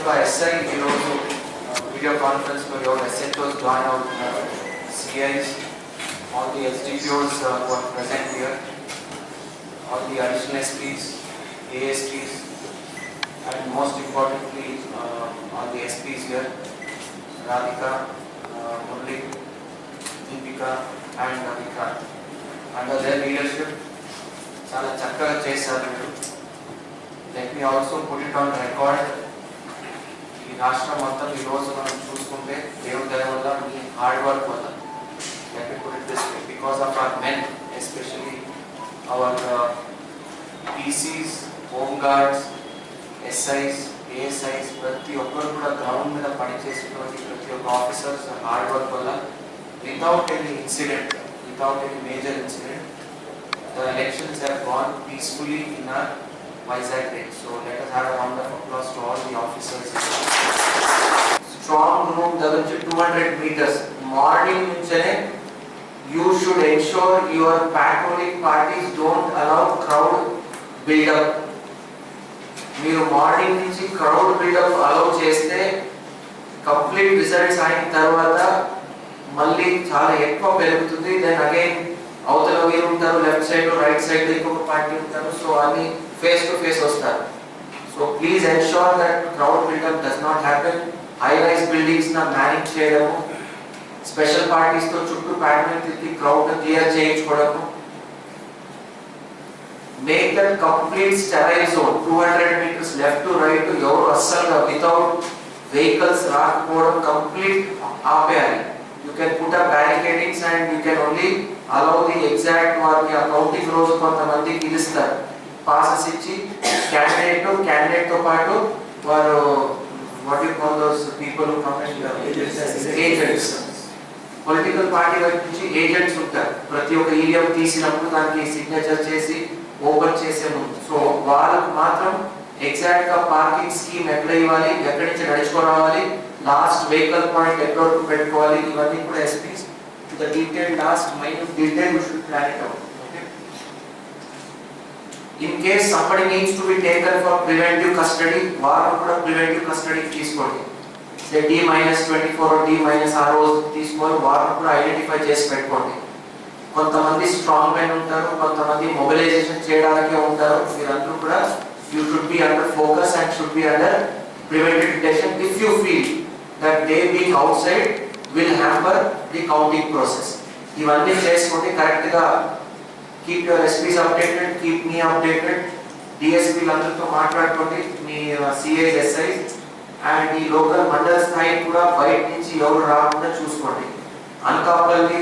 యొక్క ఎస్ఐ ఈరోజు video conference లో ఎవరు ఎస్ఎన్ఓస్ జాయిన్ అవుతున్నారు CIs all the SDPOs present here all the additional SPs ASPs and most importantly all the SPs here Radhika Murali Deepika and Ravika under their leadership చాలా చక్కగా చేశారు మీరు let me also put it on record ఈ రాష్ట్రం మొత్తం ఈరోజు మనం చూసుకుంటే దేవుడి దయ వల్ల మీ హార్డ్ వర్క్ వల్ల because of our men especially our PCs home guards SIs ASIs ప్రతి ఒక్కరు కూడా గ్రౌండ్ మీద పనిచేస్తున్నటువంటి ప్రతి ఒక్క ఆఫీసర్స్ హార్డ్ వర్క్ వల్ల without any incident without any major incident the elections have gone peacefully in our Vizag day. So let us have a wonderful applause to all the officers. Strong room దగ్గర నుంచి 200 meters. Morning నుంచనే you should ensure your patrolling parties don't allow crowd build up. మీరు morning నుంచి crowd buildup allow చేస్తే complete results అయిన తర్వాత మళ్ళీ చాలా ఎక్కువ పెరుగుతుంది దెన్ అగైన్ అవతల వీరు ఉంటారు లెఫ్ట్ సైడ్ రైట్ సైడ్ ఇంకొక పార్టీ ఉంటారు సో అన్ని ఫేస్ టు ఫేస్ వస్తారు so please ensure that crowd buildup does not happen high rise buildings నా మేనేజ్ చేయడము స్పెషల్ పార్టీస్ తో చుట్టూ ప్యాటర్న్ తిరిగి crowd clear చేయించుకోవడము make that complete sterile zone two hundred metres left to right ఎవరు అస్సలుగా without vehicles రాకపోవడం complete ఆపేయాలి you can put up barricadings and you can only allow exact వారికి ఆ కౌంటింగ్ రోజు కొంతమంది పిలుస్తారు. పాసెస్ ఇచ్చి క్యాండిడేట్ క్యాండిడేట్తో పాటు వారు what you call those people agents political party వైపు నుంచి ఏజెంట్స్ ఉంటారు. ప్రతి ఒక్క ఈడియం తీసినప్పుడు దానికి సిగ్నేచర్ చేసి ఓపెన్ చేసే ముందు. సో వాళ్ళకు మాత్రం ఎగ్జాక్ట్గా పార్కింగ్ స్కీమ్ ఎక్కడ ఇవ్వాలి ఎక్కడి నుంచి నడుచుకొని రావాలి లాస్ట్ వెహికల్ పాయింట్ ఎక్కడ పెట్టుకోవాలి ఇవన్నీ కూడా SPs the detail last minute detail we should plan it out in case somebody needs to be taken for preventive custody వారు కూడా ప్రివెంటివ్ కస్టడీ తీసుకోండి D minus twenty four D minus ఆ రోజు తీసుకొని వారిని కూడా ఐడెంటిఫై చేసి పెట్టుకోండి కొంతమంది స్ట్రాంగ్ మెన్ ఉంటారు కొంతమంది మొబిలైజేషన్ చేయడానికే ఉంటారు మీరందరూ కూడా you should be under focus and should be under preventive detection if you feel that they being outside will hamper the counting process ఇవన్నీ చేసుకుంటే కరెక్ట్గా keep your SPs updated keep me updated డిఎస్పీలందరితో మాట్లాడుకోండి. మీ CI SI and ఈ local మండల స్థాయి కూడా బయట నుంచి ఎవరు రాకుండా చూసుకోండి. అనకాపల్లి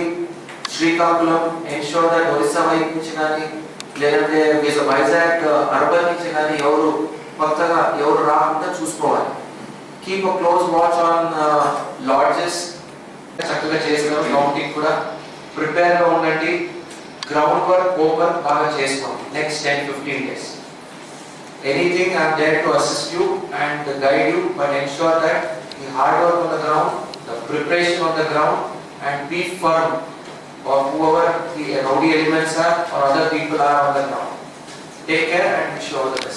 శ్రీకాకుళం ఎన్షోర్ దట్ ఒరిస్సా వైపు నుంచి కానీ లేదంటే వైజాగ్ అర్బన్ నుంచి కానీ ఎవరు కొత్తగా ఎవరు రాకుండా చూసుకోవాలి. Keep a close watch on lodges చక్కగా చేసిన కౌంటింగ్ కూడా ప్రిపేర్గా ఉండండి గ్రౌండ్ వర్క్ హోమ్ వర్క్ బాగా చేసుకోండి next ten fifteen days anything I'm there to assist you and guide you, but ensure that the hard work on the ground, the preparation on the ground, and be firm of whoever the rowdy elements are or other people are on the ground. Take care and wish you all the best.